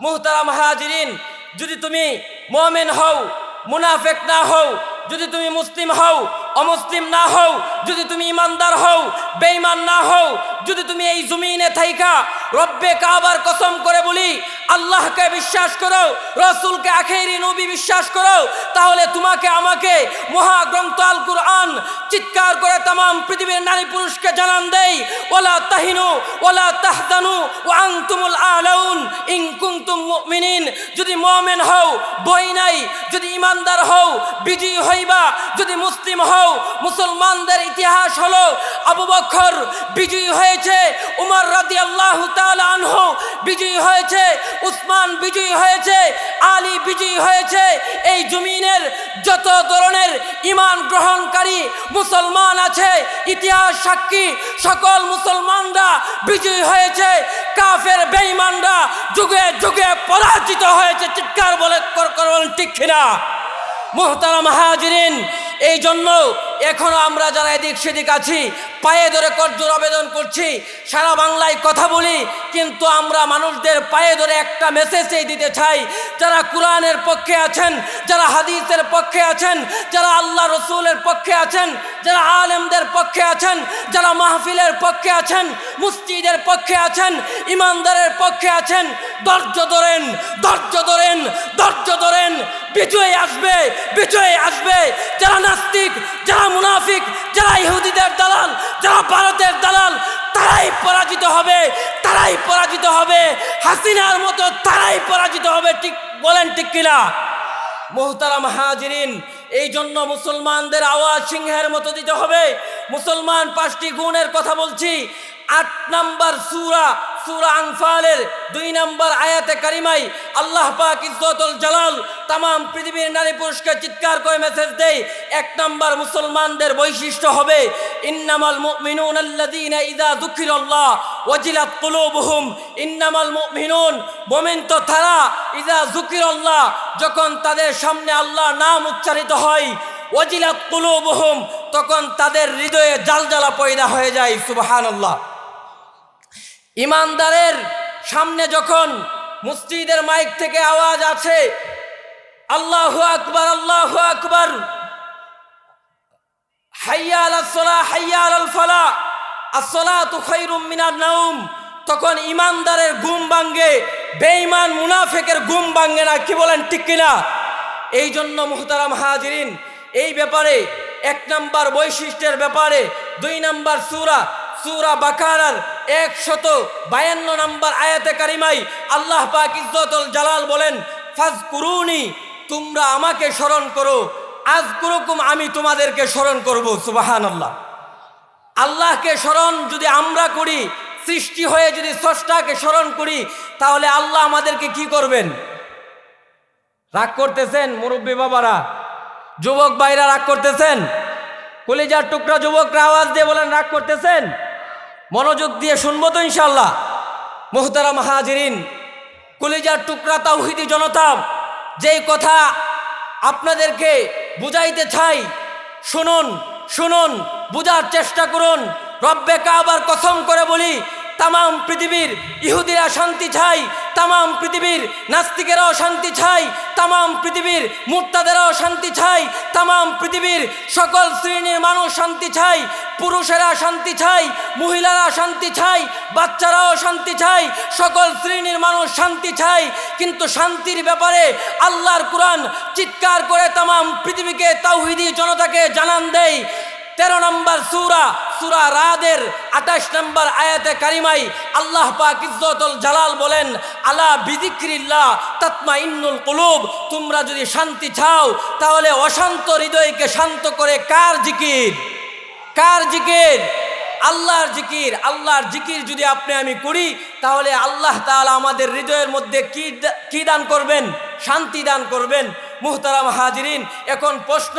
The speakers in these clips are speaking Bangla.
মুহতারাম হাজিরিন, যদি তুমি মোমেন হও, মুনাফেক না হও, যদি তুমি মুসলিম হও, অমুসলিম না হও, যদি তুমি ইমানদার হও, বেঈমান না হও, যদি তুমি এই জমিনে থাইকা রব্বে কাবার কসম করে বলি, আল্লাহকে বিশ্বাস করো, রসুলকে আখেরি নবী বিশ্বাস করো, তাহলে তোমাকে আমাকে মহাগ্রন্থ আল কুরআন চিৎকার করে তাম পৃথিবীর নারী পুরুষকে জানান দেই ওলা তাহিনু ওলা তাহদানু ও আংতুমুল আলাউন ইন কুনতুম মুমিনিন। যদি মুমিন হও, বই নাই, যদি ইমানদার হও, বিজয়ী হইবা, যদি মুসলিম হও, মুসলমানদের ইতিহাস হলো, আবু বকর বিজয়ী হয়েছে, উমর রাদিয়াল্লাহু তাআলা বিজয়ী হয়েছে, উসমান বিজয়ী হয়েছে, আলী বিজয়ী হয়েছে। এই জমিনের যত ধরনের ইমান গ্রহণকারী মুসলমান আছে, ইতিহাস সাক্ষী, সকল মুসলমানরা বিজয়ী হয়েছে, কাফের বেঈমানরা যুগে যুগে পরাজিত হয়েছে, চিৎকার বলে ঠিক কিনা? মোহতারাম হাজিরিন, এই জন্য এখনও আমরা যারা এদিক সেদিক আছি, পায়ে ধরে করজোর আবেদন করছি, সারা বাংলায় কথা বলি, কিন্তু আমরা মানুষদের পায়ে ধরে একটা মেসেজই দিতে চাই, যারা কোরআনের পক্ষে আছেন, যারা হাদিসের পক্ষে আছেন, যারা আল্লাহ রসুলের পক্ষে আছেন, যারা আলেমদের পক্ষে আছেন, যারা মাহফিলের পক্ষে আছেন মুস্তিদের পক্ষে আছেন, ইমানদারের পক্ষে আছেন, ধৈর্য ধরেন ধৈর্য ধরেন ধৈর্য ধরেন, বিজয় আসবে বিজয় আসবে, যারা নাস্তিক, যারা মুনাফিক, যারা ইহুদিদের দালাল, যারা ভারতের দালাল, তারাই পরাজিত হবে, তারাই পরাজিত হবে। হাসিনার মতো তারাই পরাজিত হবে, ঠিক বলেন ঠিক কিনা? মোহতারাম হাজিরিন, এই জন্য মুসলমানদের আওয়াজ সিংহের মতো দিতে হবে। মুসলমান পাঁচটি গুণের কথা বলছি। আট নাম্বার সুরা দুই নাম্বার আয়াতে আল্লাহ নারী পুরুষকে চিৎকার করে এক নাম্বার মুসলমানদের বৈশিষ্ট্য হবে যখন তাদের সামনে আল্লাহ নাম উচ্চারিত হয় কুলুবুহুম তখন তাদের হৃদয়ে জালজালা পয়দা হয়ে যায়, সুবহানাল্লাহ। ইমানদারের সামনে যখন মুসজিদের মাইক থেকে আওয়াজ আছে আল্লাহু আকবার আল্লাহু আকবার, হাইয়া আলাস সালাহ হাইয়া আলাল ফালাহ আসসালাতু খায়রুম মিনান নাউম তখন ইমানদারের ঘুম ভাঙ্গে বেঈমান মুনাফেকের ঘুম ভাঙ্গে না, কি বলেন, ঠিক কিনা এই জন্য মুহতারাম হাজিরিন, এই ব্যাপারে এক নাম্বার বৈশিষ্ট্যের ব্যাপারে, দুই নাম্বার সুরা সুরা বাকারার একশত বায়ান্ন নাম্বার আয়াতে কারিমাই আল্লাহ পাক ইজ্জতুল জালাল বলেন ফাজ কুরুনি তোমরা আমাকে স্মরণ করো। আজ কুরুকুম আমি তোমাদেরকে স্মরণ করব। সুবাহান আল্লাহ আল্লাহকে স্মরণ যদি আমরা করি, সৃষ্টি হয়ে যদি স্রষ্টাকে স্মরণ করি, তাহলে আল্লাহ আমাদেরকে কি করবেন? রাগ করতেছেন মুরব্বী বাবারা? যুবক ভাইরা রাগ করতেছেন? কলিজার টুকরা যুবকরা আওয়াজ দিয়ে বলেন, রাগ করতেছেন? মনোযোগ দিয়ে শুনব তো ইনশাল্লাহ মোহতারা মাহাজিরিন কলিজার টুকরা তাওহিদি জনতা, যেই কথা আপনাদেরকে বুঝাইতে চাই, শুনুন শুনুন, বুঝার চেষ্টা করুন, রব্বে কাবার কসম করে বলি তাম পৃথিবীর ইহুদিরা শান্তি চাই তাম পৃথিবীর নাস্তিকেরাও শান্তি চাই তাম পৃথিবীর মুক্তাদেরও শান্তি চাই তাম পৃথিবীর সকল শ্রেণির মানুষ শান্তি চাই পুরুষেরা শান্তি চাই মহিলারা শান্তি চাই বাচ্চারাও শান্তি চাই সকল শ্রেণির মানুষ শান্তি চাই কিন্তু শান্তির ব্যাপারে আল্লাহর কোরআন চিৎকার করে তাম পৃথিবীকে তাওহিদি জনতাকে জানান দেয়। তেরো নম্বর সুরা সুরা রাদের আঠাশ নম্বর আয়াতে কারিমাই আল্লাহ পাক ইজ্জতুল জালাল বলেন, আলা বিদিক্রিল্লাহ তাতমা ইন্নুল কুলুব। তোমরা যদি শান্তি চাও, তাহলে অশান্ত হৃদয়কে শান্ত করে কার জিকির? কার জিকির? আল্লাহর জিকির। আল্লাহর জিকির যদি আপনি আমি করি, তাহলে আল্লাহ তাআলা আমাদের হৃদয়ের মধ্যে কি কি দান করবেন? শান্তি দান করবেন। মুহতারাম হাজিরিন, এখন প্রশ্ন,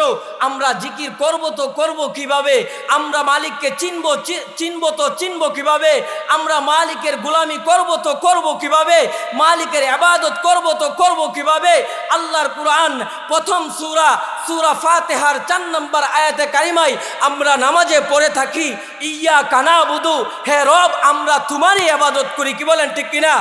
আমরা জিকির করব তো করব কীভাবে? আমরা মালিককে চিনব চিনব তো চিনব কীভাবে? আমরা মালিকের গোলামি করব তো করব কীভাবে? মালিকের আবাদত করব তো করব কীভাবে? আল্লাহর কোরআন প্রথম সুরা সুরা ফাতেহার চার নম্বর আয়াতে কারিমাই আমরা নামাজে পড়ে থাকি, ইয়া কানা বুধু হে রব, আমরা তোমারই আবাদত করি কি বলেন ঠিক কিনা?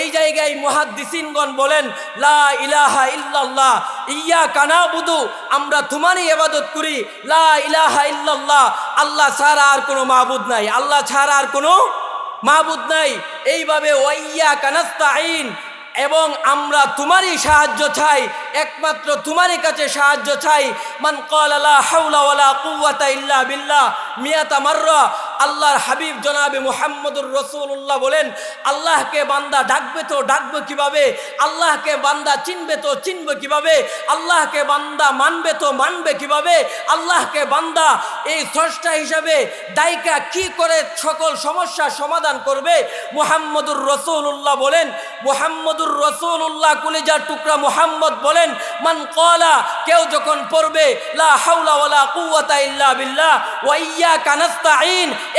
এই জায়গায় মহাদিসিনগণ বলেন, লা ইলাহা ইল্লাল্লাহ ইয়া কানাবুদু আমরা তোমারই এবাদত করি। লা ইলাহা ইল্লাল্লাহ, আল্লাহ ছাড়া আর কোনো মাহবুদ নাই। আল্লাহ ছাড়া আর কোনো মাহবুদ নাই। এইভাবে ওয়াইয়া কানাস্তাইন এবং আমরা তোমারই সাহায্য চাই। একমাত্র তোমারই কাছে সাহায্য চাই। মান কলা হাউলা ওয়ালা কুওয়াতা ইল্লা বিল্লাহ, মিয়াতা মাররা, আল্লাহর হাবিব জনাবে মুহাম্মদুর রসুল্লাহ বলেন, আল্লাহকে বান্দা ডাকবে তো ডাকবে কীভাবে? আল্লাহকে বান্দা চিনবে তো চিনবে কীভাবে? আল্লাহকে বান্দা মানবে তো মানবে কীভাবে? আল্লাহকে বান্দা এই স্রষ্টা হিসাবে দায়িকা কি করে সকল সমস্যার সমাধান করবে? মুহাম্মদুর রসুল্লাহ বলেন, মুহাম্মদুর রসুল্লাহ কুলিজার টুকরা মুহাম্মদ বলেন মান কলা কেউ যখন পড়বে, লা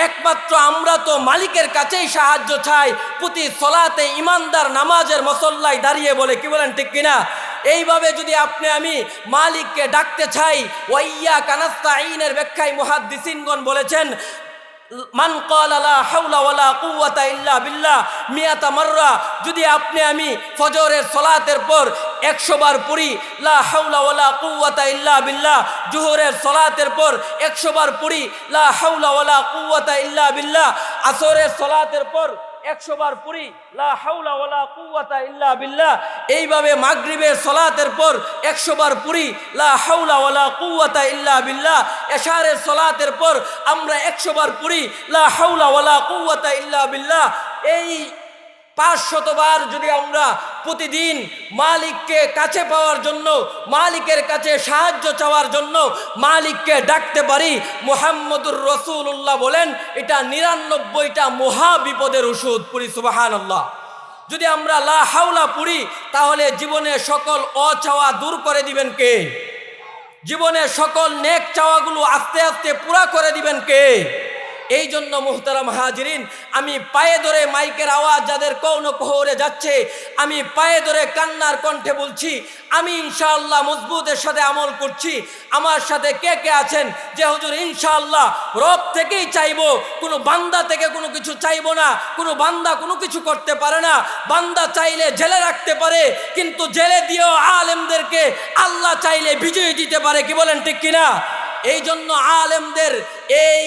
একমাত্র আমরা তো মালিকের কাছেই সাহায্য চাই, প্রতি সলাতে ইমানদার নামাজের মসল্লায় দাঁড়িয়ে বলে, কি বলেন, ঠিক কিনা? এইভাবে যদি আপনি আমি মালিককে ডাকতে চাই ওয়াইয়া কানাস্তা আইনের ব্যাখ্যায় মুহাদ্দিসিনগণ বলেছেন, মান ক্বালা লা হাওলা ওয়ালা কুওয়াতা ইল্লা বিল্লাহ মিয়াতা মাররা যদি আপনি আমি ফজরের সলাতের পর একশো বার পড়ি, লা হাওলা ওয়ালা কুওয়াতা ইল্লা বিল্লাহ। জোহরের সলাতের পর একশো বার পড়ি, লা কুওয়াতা ইল্লা বিল্লাহ। আসরের সলাতের পর একশো বার পড়ি, লা কুওয়াতা ইল্লা বিল্লাহ। এইভাবে মাগরিবের সলাতের পর একশো বার পড়ি, লা কুওয়াতা ইল্লা বিল্লাহ। এশারের সলাতের পর আমরা একশো বার পড়ি, লা কুওয়াতা ইল্লা বিল্লাহ। এই পাঁচ শতবার যদি আমরা প্রতিদিন মালিককে কাছে পাওয়ার জন্য, মালিকের কাছে সাহায্য চাওয়ার জন্য মালিককে ডাকতে পারি, মোহাম্মদুর রসুল্লাহ বলেন, এটা নিরানব্বইটা মহা বিপদের ওষুধ পুরি সুবাহান যদি আমরা লা হাওলা পুরি তাহলে জীবনে সকল অচাওয়া দূর করে দিবেন কে? জীবনে সকল নেক চাওয়াগুলো আস্তে আস্তে পুরা করে দিবেন কে? এই জন্য মুহতারাম হাজিরিন, আমি পায়ে ধরে মাইকের আওয়াজ যাদের কৌন কোহরে যাচ্ছে, আমি পায়ে ধরে কান্নার কণ্ঠে বলছি, আমি ইনশাআল্লাহ মজবুতের সাথে আমল করছি। আমার সাথে কে কে আছেন? যে হুজুর, ইনশাআল্লাহ রব থেকেই চাইব, কোনো বান্দা থেকে কোনো কিছু চাইব না, কোনো বান্দা কোনো কিছু করতে পারে না। বান্দা চাইলে জেলে রাখতে পারে, কিন্তু জেলে দিয়েও আলেমদেরকে আল্লাহ চাইলে বিজয়ী দিতে পারে, কি বলেন ঠিক কিনা? এই জন্য আলেমদের এই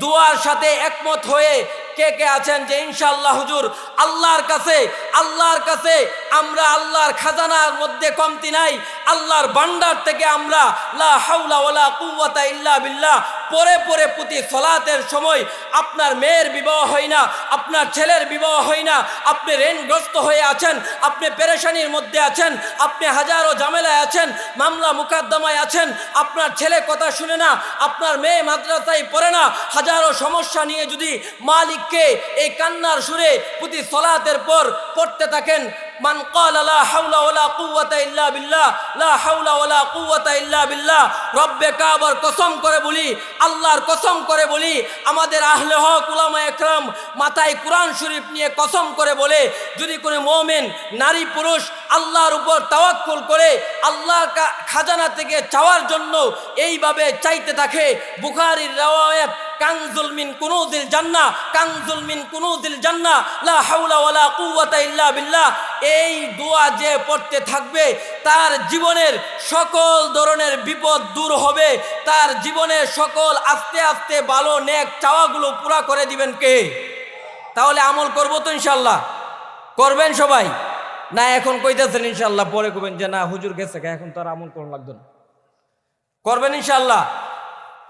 দুয়ার সাথে একমত হয়ে কে কে আছেন যে ইনশাআল্লাহ হুজুর, আল্লাহর কাছে আল্লাহর কাছে আমরা আল্লাহর খাজানার মধ্যে কমতি নাই, আল্লাহর ভান্ডার থেকে আমরা লা হাওলা ওয়ালা কুওয়াতা ইল্লা বিল্লাহ পরে পরে প্রতি সলাতের সময় আপনার মেয়ের বিবাহ হয় না, আপনার ছেলের বিবাহ হয় না, আপনি ঋণগ্রস্ত হয়ে আছেন, আপনি পেরেশানির মধ্যে আছেন, আপনি হাজারো ঝামেলায় আছেন, মামলা মুকাদ্দমায় আছেন, আপনার ছেলে কথা শুনে না, আপনার মেয়ে মাদ্রাসায় পড়ে না, হাজারো সমস্যা নিয়ে যদি মালিককে এই কান্নার সুরে প্রতি সলাতের পর পড়তে থাকেন মান قال لا حول ولا قوة إلا بالله لا حول ولا قوة إلا بالله রব্বে কাবার কসম করে বলি আল্লাহর কসম করে বলি আমাদের আহলে হক উলামা একরাম মাথায় কোরআন শরীফ নিয়ে কসম করে বলে যদি কোনো মোমেন নারী পুরুষ আল্লাহর উপর তাওয়াক্কুল করে আল্লাহর কা- খাজানা থেকে চাওয়ার জন্য এইভাবে চাইতে থাকে বুখারীর রাওয়ায়াত কানজুল মিন কানজুল মিন জান্নাহ লা হাওলা ওয়ালা কুওয়াতা ইল্লা বিল্লাহ। এই দোয়া যে পড়তে থাকবে, তার জীবনের সকল ধরনের বিপদ দূর হবে। তার সকল আস্তে আস্তে ভালো নেক চাওয়াগুলো পুরা করে দিবেন কে? তাহলে আমল করব তো ইনশাল্লাহ করবেন সবাই? না, এখন কইতেছেন ইনশাল্লাহ পরে কবেন যে না, হুজুর গেছে এখন আমল করার লাগতো না। করবেন ইনশাল্লাহ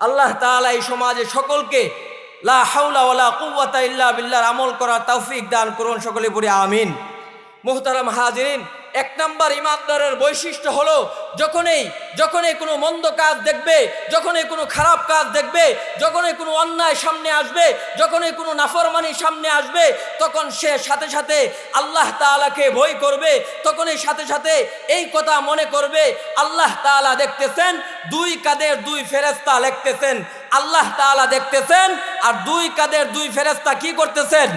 আল্লাহ তালা এই সমাজে সকলকে লা ইল্লা আমল করার তৌফিক দান করুন, সকলে পড়ি আমিন। মোহতারাম হাজিরিন এক নাম্বার ইমানদারের বৈশিষ্ট্য হলো যখনই যখনই কোনো মন্দ কাজ দেখবে, যখনই কোনো খারাপ কাজ দেখবে, যখনই কোনো অন্যায় সামনে আসবে, যখনই কোনো নাফরমানি সামনে আসবে, তখন সে সাথে সাথে আল্লাহ তাআলাকে ভয় করবে, তখনই সাথে সাথে এই কথা মনে করবে, আল্লাহ তাআলা দেখতেছেন, দুই কাদের দুই ফেরেস্তা লিখতেছেন। আল্লাহ তাআলা দেখতেছেন আর দুই কাদের দুই ফেরেস্তা কি করতেছেন?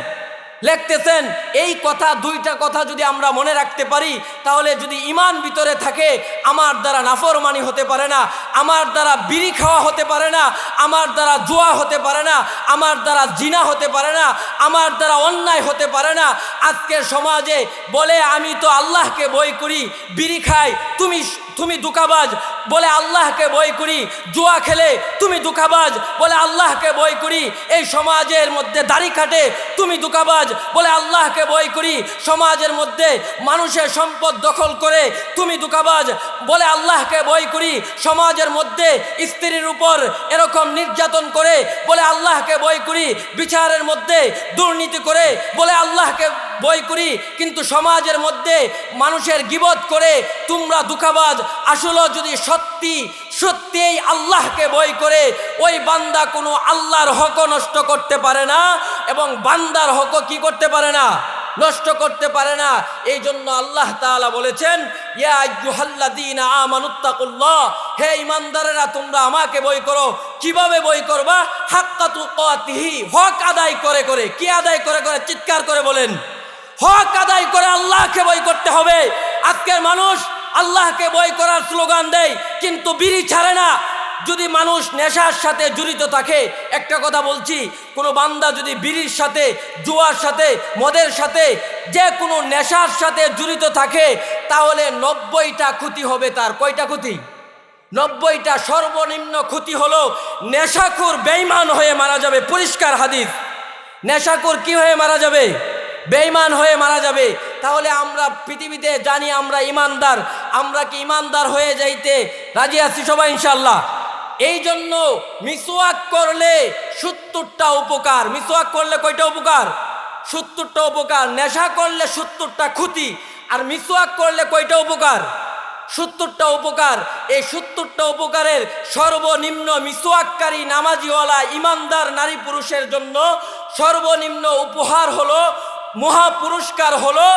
লিখতেছেন, এই কথা, দুইটা কথা যদি আমরা মনে রাখতে পারি, তাহলে যদি ইমান ভিতরে থাকে, আমার দ্বারা নাফরমানি হতে পারে না, আমার দ্বারা বিড়ি খাওয়া হতে পারে না, আমার দ্বারা জুয়া হতে পারে না, আমার দ্বারা জিনা হতে পারে না, আমার দ্বারা অন্যায় হতে পারে না, আজকের সমাজে বলে আমি তো আল্লাহকে বই করি, বিড়ি খাই, তুমি তুমি দুকাবাজ, বলে আল্লাহকে বই করি। জুয়া খেলে তুমি দুকাবাজ, বলে আল্লাহকে বই করি। এই সমাজের মধ্যে দাড়ি কাটে, তুমি দুকাবাজ, বলে আল্লাহকে বই করি। সমাজের মধ্যে মানুষের সম্পদ দখল করে, তুমি দুকাবাজ, বলে আল্লাহকে বই করি। সমাজের মধ্যে স্ত্রীর উপর এরকম নির্যাতন করে, বলে আল্লাহকে বই করি। বিচারের মধ্যে দুর্নীতি করে, বলে আল্লাহকে বই করি, কিন্তু সমাজের মধ্যে মানুষের গিবত করে তোমরা দুঃখাবাদ আসলে যদি সত্যি, সত্যিই আল্লাহকে বই করে, ওই বান্দা কোনো আল্লাহর হক নষ্ট করতে পারে না, এবং বান্দার হক কি করতে পারে না? নষ্ট করতে পারে না। এই জন্য আল্লাহ তাআলা বলেছেন হে ইমানদারেরা তোমরা আমাকে বই করো। কীভাবে বই করবা? হাক্কা তুকাতিহি, হক আদায় করে করে। কি আদায় করে করে? চিৎকার করে বলেন। হক আদায় করে আল্লাহকে বই করতে হবে। আজকের মানুষ আল্লাহকে বই করার স্লোগান দেয়, কিন্তু বিড়ি ছাড়ে না। যদি মানুষ নেশার সাথে জড়িত থাকে, একটা কথা বলছি, কোনো বান্দা যদি বিড়ির সাথে, জুয়ার সাথে, মদের সাথে, যে কোনো নেশার সাথে জড়িত থাকে, তাহলে নব্বইটা ক্ষতি হবে তার। কয়টা ক্ষতি? নব্বইটা সর্বনিম্ন ক্ষতি হলো, নেশাখোর বেইমান হয়ে মারা যাবে। পরিষ্কার হাদিস। নেশাখোর কি হয়ে মারা যাবে? বেঈমান হয়ে মারা যাবে। তাহলে আমরা পৃথিবীতে জানি আমরা ইমানদার আমরা কি ইমানদার হয়ে যাইতে রাজি আছি সবাই ইনশাল্লাহ এই জন্য মিসওয়াক করলে সত্তরটা উপকার। মিসওয়াক করলে কয়টা উপকার? সত্তরটা উপকার। নেশা করলে সত্তরটা ক্ষতি। আর মিসওয়াক করলে কয়টা উপকার? সত্তরটা উপকার। এই সত্তরটা উপকারের সর্বনিম্ন মিসওয়াককারী নামাজিওয়ালা ইমানদার নারী পুরুষের জন্য সর্বনিম্ন উপহার হলো মহা পুরস্কার হলো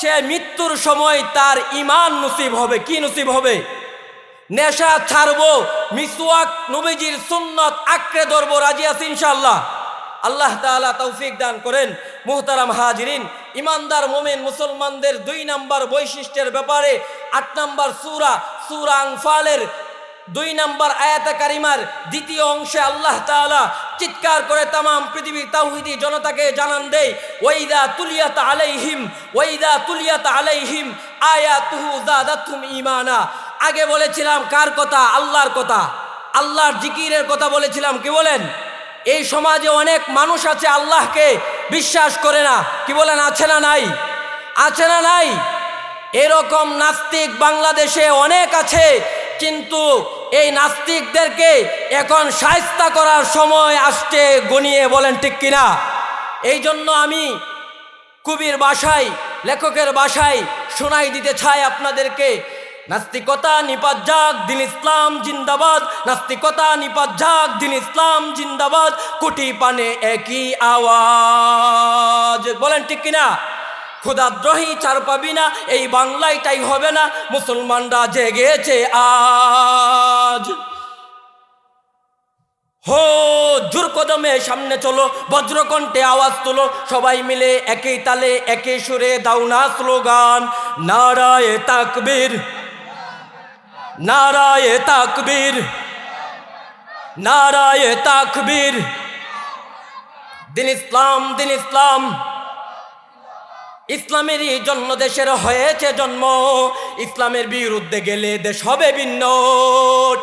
সে মৃত্যুর সময় তার ইমান নসিব হবে। কি নসিব হবে? নেশা ছাড়বো, মিসওয়াক, নবীজির সুন্নত আঁকড়ে ধরবো, রাজি আছি ইনশাল্লাহ আল্লাহ তাআলা তৌফিক দান করেন। মুহতারাম হাজিরিন, ইমানদার মোমেন মুসলমানদের দুই নাম্বার বৈশিষ্ট্যের ব্যাপারে আট নাম্বার সুরা সুরা আংফালের দুই নাম্বার আয়াত কারিমার দ্বিতীয় অংশে আল্লাহ তাআলা চিৎকার করে তাম পৃথিবীর তাওহিদি জনতাকে জানান দেয়, ওয়াইদা তুলিয়াত আলাইহিম, ওয়াইদা তুলিয়াত আলাইহিম, আয়াতুহু জাদাতুহুম ঈমানা। আগে বলেছিলাম, কার কথা? আল্লাহর কথা। আল্লাহর জিকিরের কথা বলেছিলাম, কি বলেন? এই সমাজে অনেক মানুষ আছে আল্লাহকে বিশ্বাস করে না। কি বলেন, আছে না নাই? আছে না নাই? এরকম নাস্তিক বাংলাদেশে অনেক আছে কিন্তু এই নাস্তিকদেরকে এখন সায়স্তা করার সময় আসছে গনিয়ে, বলেন ঠিক কিনা? এই জন্য আমি কবির বাসায়, লেখকের বাসায় শোনাই দিতে চাই আপনাদেরকে। নাস্তিকতা নিপাত যাক দিন ইসলাম জিন্দাবাদ। নাস্তিকতা নিপাত যাক দিন ইসলাম জিন্দাবাদ। কুটি পানে একই আওয়াজ, বলেন ঠিক কিনা? ক্ষুদাদ্রোহী চার পাবি না, এই বাংলায় তাই হবে না, মুসলমানরা জেগেছে আজ। হো, জোর কদমে সামনে চলো, বজ্রকণ্ঠে আওয়াজ তোলো, সবাই মিলে একই তালে একই সুরে দাও না স্লোগান। নারায় তাকবীর নারায় তাকবীর নারায় তাকবীর। দিন ইসলাম দিন ইসলাম। ইসলামেরই জন্ম দেশের হয়েছে জন্ম। ইসলামের বিরুদ্ধে গেলে দেশ হবে ভিন্ন,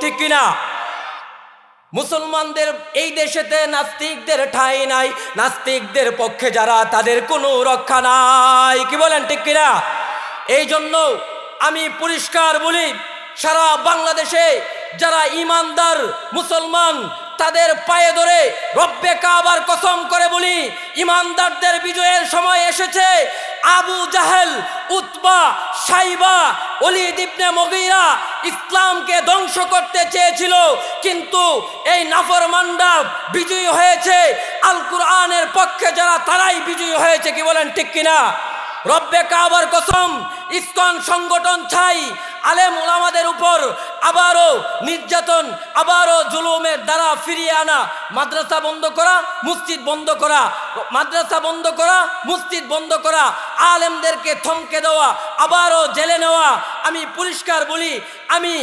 ঠিক কিনা? মুসলমানদের এই দেশেতে নাস্তিকদের ঠাঁই নাই, নাস্তিকদের পক্ষে যারা, তাদের কোনো রক্ষা নাই। কি বলেন, ঠিক কিনা? এই জন্য আমি পরিষ্কার বলি, সারা বাংলাদেশে যারা ইমানদার মুসলমান তাদের পায়ে ধরে রব্বে কাবার কসম করে বলি, ইমানদারদের বিজয়ের সময় এসেছে আবু জাহেল, উতবা, সাইবা অলিদ ইবনে মগিরা ইসলামকে ধ্বংস করতে চেয়েছিল, কিন্তু এই নাফরমান্ডা বিজয়ী হয়েছে। আল কুরআনের পক্ষে যারা, তারাই বিজয়ী হয়েছে, কি বলেন ঠিক কিনা? রব্বে কাবার কসম, ইসকন সংগঠন চাই আলেম ওলামাদের উপর আবারও নির্যাতন, আবারও জুলুমের দ্বারা ফিরিয়ে আনা, মাদ্রাসা বন্ধ করা, মসজিদ বন্ধ করা, মাদ্রাসা বন্ধ করা, মসজিদ বন্ধ করা, আলেমদেরকে থমকে দেওয়া, আবারও জেলে নেওয়া, আমি পরিষ্কার বলি, আমি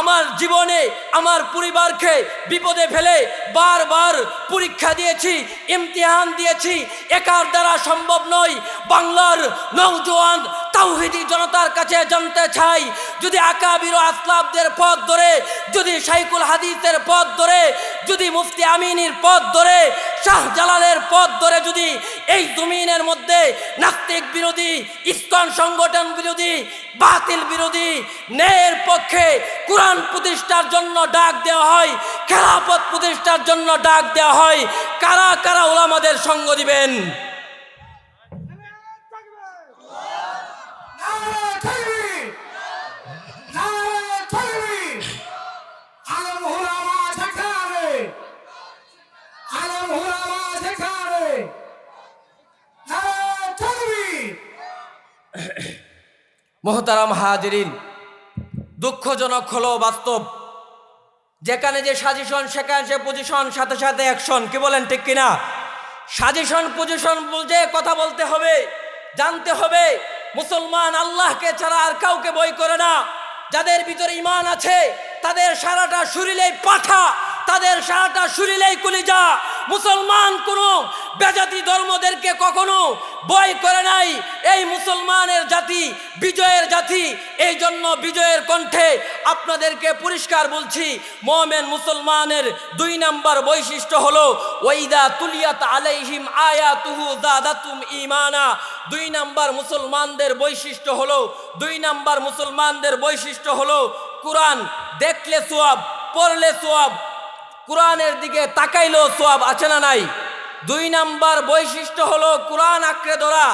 আমার জীবনে, আমার পরিবারকে বিপদে ফেলে বারবার পরীক্ষা দিয়েছি, ইমতিহান দিয়েছি। একার দ্বারা সম্ভব নয় বাংলার নৌজওয়ান তাওহিদি জনতার কাছে জানতে চাই। যদি আকাবির আসলাবদের পথ ধরে, যদি সাইকুল হাদিসের পথ ধরে যদি মুফতি আমিনীর পথ ধরে, শাহ শাহজালালের পথ ধরে যদি এই জমিনের মধ্যে নাস্তিক বিরোধী, ইস্কন সংগঠন বিরোধী, বাতিল বিরোধী, ন্যায়ের পক্ষে কোরআন প্রতিষ্ঠার জন্য ডাক দেওয়া হয় খেলাপথ প্রতিষ্ঠার জন্য ডাক দেওয়া হয়, কারা কারা ওলামাদের সঙ্গ দিবেন নারে তাকবীর! নারে তাকবীর! আলম হুলামা সেখানে! আলম হুলামা সেখানে! নারে তাকবীর! মোহতারাম হাজিরিন, দুঃখজনক হলো বাস্তব। যেখানে যে সাজেশন, সেখানে সে পজিশন সাথে সাথে অ্যাকশন কি বলেন, ঠিক কিনা? সাজেশন পজিশন বুঝে কথা বলতে হবে, জানতে হবে। মুসলমান আল্লাহকে ছাড়া আর কাউকে বই করে না। যাদের ভিতরে ইমান আছে, তাদের সারাটা শরীরে পাঠা। তাদের সারাটা শরীরেই কুলিজা। মুসলমান কোনো বেজাতি ধর্মদেরকে কখনো বই করে নাই। এই মুসলমানের জাতি বিজয়ের জাতি। এই জন্য বিজয়ের কণ্ঠে আপনাদেরকে পরিষ্কার বলছি, মোমেন মুসলমানের দুই নাম্বার বৈশিষ্ট্য হলো ওইদা তুলিয়াত আলাইহিম আয়াতুহু জাদাতুম ইমানা দুই নাম্বার মুসলমানদের বৈশিষ্ট্য হলো, দুই নাম্বার মুসলমানদের বৈশিষ্ট্য হলো, কোরআন দেখলে সোয়াব, পড়লে সোয়াব কোরআনের দিকে তাকাইলেও সোয়াব আছে না নাই? দুই নাম্বার বৈশিষ্ট্য হলো কোরআন আঁকড়ে ধরা।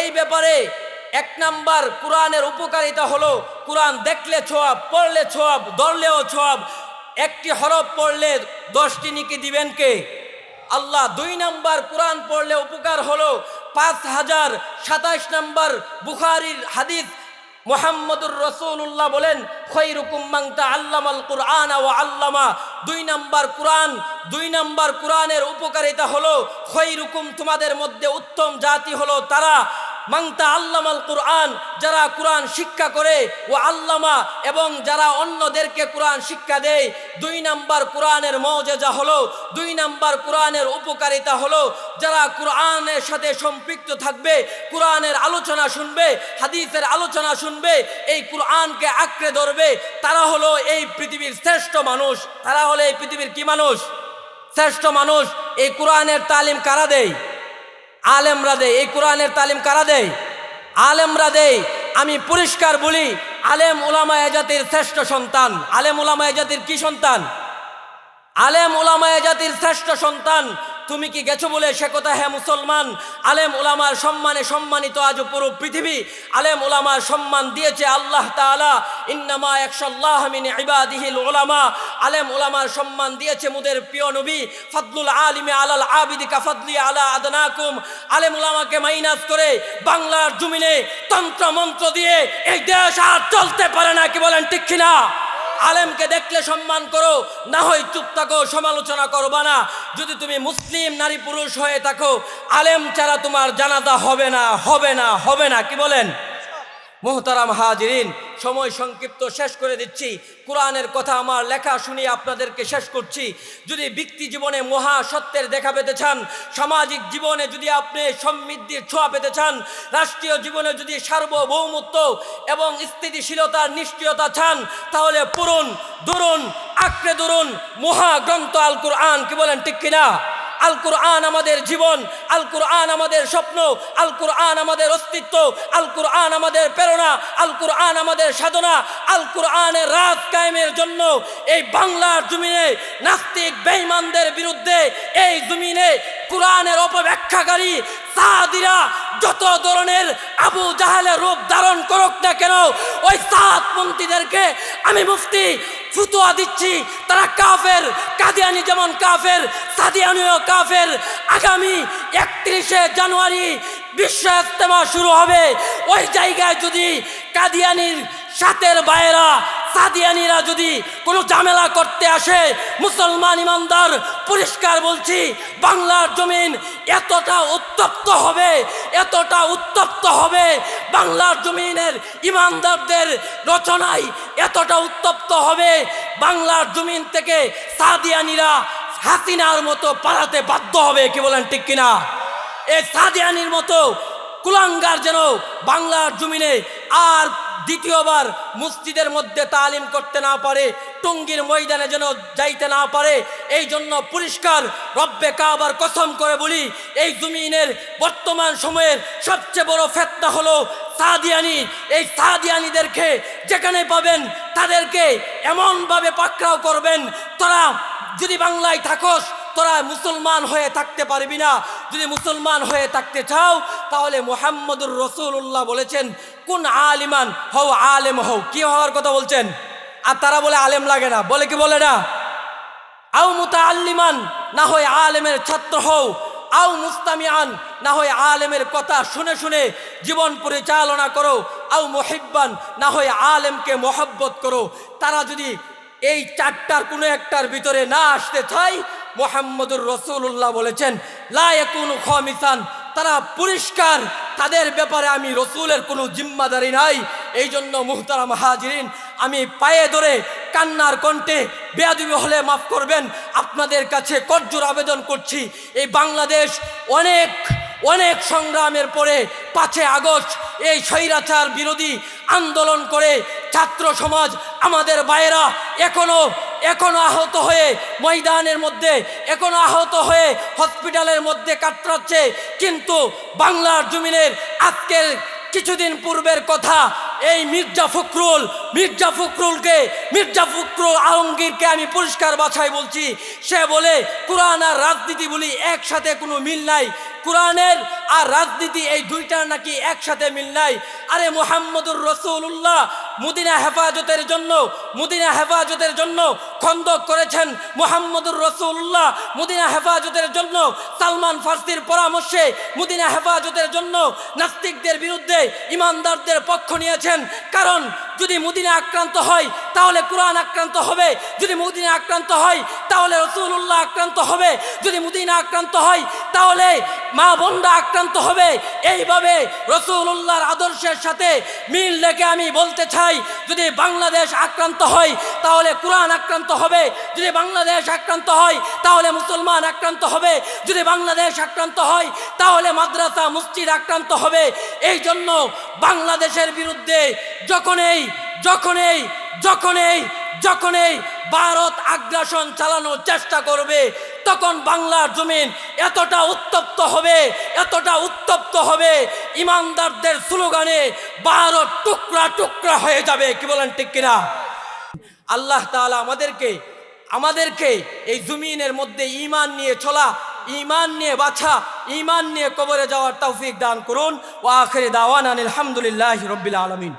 এই ব্যাপারে এক নাম্বার কোরআনের উপকারিতা হলো কোরআন দেখলে ছোয়াব, পড়লে ছোয়াব, ধরলেও ছোয়াব। একটি হরফ পড়লে দশটি নিকি দিবেন কে? আল্লাহ দুই নাম্বার কোরআন পড়লে উপকার হলো পাঁচ হাজার সাতাশ নাম্বার বুখারির হাদিস মোহাম্মদুর রসুল্লাহ বলেন আল্লামাল কুরআন ও আল্লামা। দুই নাম্বার কোরআন, দুই নাম্বার কোরআনের উপকারিতা হলো, খৈরুকুম তোমাদের মধ্যে উত্তম জাতি হলো তারা। মাংতা আল্লামাল কুরআন, যারা কোরআন শিক্ষা করে, ও আল্লামা এবং যারা অন্যদেরকে কোরআন শিক্ষা দেয়, দুই নাম্বার কোরআনের মৌজেজা হলো, দুই নাম্বার কোরআনের উপকারিতা হলো, যারা কোরআনের সাথে সম্পৃক্ত থাকবে, কোরআনের আলোচনা শুনবে, হাদিসের আলোচনা শুনবে, এই কোরআনকে আঁকড়ে ধরবে, তারা হলো এই পৃথিবীর শ্রেষ্ঠ মানুষ। তারা হলো এই পৃথিবীর কি মানুষ? শ্রেষ্ঠ মানুষ। এই কোরআনের তালিম কারা দেয়? আলেমরা দেয়, এই কোরআনের তালিম কারা দেয়? আলেমরা দেয়, আমি পরিষ্কার বলি, আলেম ওলামা জাতির শ্রেষ্ঠ সন্তান। আলেম ওলামা জাতির কি সন্তান? আলেম ওলামা জাতির শ্রেষ্ঠ সন্তান তুমি কি গেছো বলে সে কথা? হ্যাঁ মুসলমান। আলেম ওলামার সম্মানে সম্মানিত আজ পুরো পৃথিবী আলেম ওলামার সম্মান দিয়েছে আল্লাহ তাআলা। ইন্নামা একশাল্লাহ ইবাদিহিল ওলামা আলেম ওলামার সম্মান দিয়েছে মুদের প্রিয় নবী ফদলুল আলিমে আলাল আবিদি কাফদলি আলা আদনাকুম। আলেম ওলামাকে মাইনাস করে বাংলার জমিনে তন্ত্র মন্ত্র দিয়ে এই দেশ আর চলতে পারে না, কি বলেন ঠিক কিনা? আলেমকে দেখলে সম্মান করো, না হয় চুপ থাকো, সমালোচনা করবা না। যদি তুমি মুসলিম নারী পুরুষ হয়ে থাকো, আলেম ছাড়া তোমার জানাতা হবে না হবে না হবে না, কি বলেন? মোহতারাম হাজিরিন, সময় সংক্ষিপ্ত শেষ করে দিচ্ছি। কোরআনের কথা আমার লেখা শুনিয়ে আপনাদেরকে শেষ করছি। যদি ব্যক্তি জীবনে মহা সত্যের দেখা পেতে চান, সামাজিক জীবনে যদি আপনি সমৃদ্ধির ছোঁয়া পেতে চান, রাষ্ট্রীয় জীবনে যদি সার্বভৌমত্ব এবং স্থিতিশীলতার নিশ্চয়তা চান, তাহলে পড়ুন দরুন আঁকড়ে ধরুন মহাগ্রন্থ আল কোরআন কি বলেন, ঠিক কিনা? আল কোরআন আমাদের জীবন আল কোরআন আমাদের স্বপ্ন আল কোরআন আমাদের অস্তিত্ব আল কোরআন আমাদের প্রেরণা আল কোরআন আমাদের সাধনা আল কোরআনের রাত কায়েমের জন্য এই বাংলার জমিনে নাস্তিক বেঈমানদের বিরুদ্ধে এই জমিনে কোরআনের অপব্যাখ্যাকারী সাহাদিরা যত ধরনের আবু জাহালের রূপ ধারণ করুক না কেন, ওই সাতপন্থীদেরকে আমি মুফতি ফুতুয়া দিচ্ছি, তারা কাফের, কাদিয়ানি যেমন কাফের, সাদিয়ানিও কাফের। আগামী একত্রিশে জানুয়ারি বিশ্ব ইস্তেমা শুরু হবে। ওই জায়গায় যদি কাদিয়ানির সাতের বাইরা সাদিয়ানিরা যদি কোনো ঝামেলা করতে আসে, মুসলমান ইমানদার, পরিষ্কার বলছি, বাংলার জমিন এতটা উত্তপ্ত হবে, এতটা উত্তপ্ত হবে, বাংলার জমিনের ইমানদারদের রচনায় এতটা উত্তপ্ত হবে, বাংলার জমিন থেকে সাদিয়ানিরা হাসিনার মতো পালাতে বাধ্য হবে, কি বলেন ঠিক কিনা? এই সাদিয়ানির মতো কুলাঙ্গার যেন বাংলার জমিনে আর দ্বিতীয়বার মসজিদের মধ্যে তালিম করতে না পারে, টঙ্গির ময়দানে যেন যাইতে না পারে এই জন্য পরিষ্কার রব্বে কাবার কসম করে বলি, এই জমিনের বর্তমান সময়ের সবচেয়ে বড় ফেতনা হলো সাদিয়ানি। এই সাদিয়ানিদেরকে যেখানে পাবেন, তাদেরকে এমনভাবে পাকড়াও করবেন, তোরা যদি বাংলায় থাকস, তোরা মুসলমান হয়ে থাকতে পারবি না। যদি মুসলমান হয়ে থাকতে চাও, তাহলে মোহাম্মদুর রসুল্লাহ বলেছেন কোন আলিমান হও, আলেম হও। কি হওয়ার কথা বলছেন? আর তারা বলে আলেম লাগে না। বলে কি বলে না? আও মুতা আল্লিমান না হয় আলেমের ছাত্র হও। আও মুস্তামিয়ান না হয় আলেমের কথা শুনে শুনে জীবন পরিচালনা করো। আও মহিব্বান, না হয় আলেমকে মহব্বত করো। তারা যদি এই চারটার কোনো একটার ভিতরে না আসতে চায়, মোহাম্মদুর রসুল্লাহ বলেছেন লায়কুন খমিসান তারা পরিষ্কার তাদের ব্যাপারে আমি রসুলের কোনো জিম্মাদারি নাই। এই জন্য মুহতারা হাজিরিন, আমি পায়ে ধরে কান্নার কণ্ঠে বেয়াদুবি হলে মাফ করবেন। আপনাদের কাছে কর্জোর আবেদন করছি, এই বাংলাদেশ অনেক অনেক সংগ্রামের পরে পাঁচে আগস্ট এই স্বৈরাচার বিরোধী আন্দোলন করে ছাত্র সমাজ, আমাদের বাইরা এখনও এখনও আহত হয়ে ময়দানের মধ্যে, এখনও আহত হয়ে হসপিটালের মধ্যে কাতরাচ্ছে। কিন্তু বাংলার জমিনের আজকের কিছুদিন পূর্বের কথা এই মির্জা ফখরুল, মির্জা ফখরুলকে, মির্জা ফখরুল আলমগীরকে আমি পরিষ্কার বাছাই বলছি। সে বলে, কোরআন আর রাজনীতি বলি একসাথে কোনো মিল নাই। কোরআনের আর রাজনীতি এই দুইটার নাকি একসাথে মিল নাই। আরে মোহাম্মদুর রসুল্লাহ মুদিনা হেফাজতের জন্য, মুদিনা হেফাজতের জন্য খন্দক করেছেন মোহাম্মদুর রসুল্লাহ মুদিনা হেফাজতের জন্য সালমান ফার্সির পরামর্শে, মুদিনা হেফাজতের জন্য নাস্তিকদের বিরুদ্ধে, ইমানদারদের পক্ষ নিয়েছেন কারণ যদি মুদিনা আক্রান্ত হয়, তাহলে কোরআন আক্রান্ত হবে। যদি মুদিনা আক্রান্ত হয়, তাহলে রসুল্লাহ আক্রান্ত হবে। যদি মুদিনা আক্রান্ত হয়, তাহলে মা বোনরা আক্রান্ত হবে। এইভাবে রসুল্লাহর আদর্শের সাথে মিল রেখে আমি বলতে চাই, যদি বাংলাদেশ আক্রান্ত হয়, তাহলে কোরআন আক্রান্ত হবে। যদি বাংলাদেশ আক্রান্ত হয়, তাহলে মুসলমান আক্রান্ত হবে। যদি বাংলাদেশ আক্রান্ত হয়, তাহলে মাদ্রাসা, মসজিদ আক্রান্ত হবে। এই জন্য বাংলাদেশের বিরুদ্ধে যখনই যখনই যখনই যখনই ভারত আগ্রাসন চালানোর চেষ্টা করবে, তখন বাংলার জমিন এতটা উত্তপ্ত হবে, এতটা উত্তপ্ত হবে, ইমানদারদের স্লোগানে ভারত টুকরা টুকরা হয়ে যাবে, কি বলেন ঠিক কিনা? আল্লাহ তাআলা আমাদেরকে আমাদেরকে এই জমিনের মধ্যে ইমান নিয়ে চলা ইমান নিয়ে বাছা ইমান নিয়ে কবরে যাওয়ার তৌফিক দান করুন। ও আখরে দাওয়ান আলহামদুলিল্লাহ রবিল আলমিন।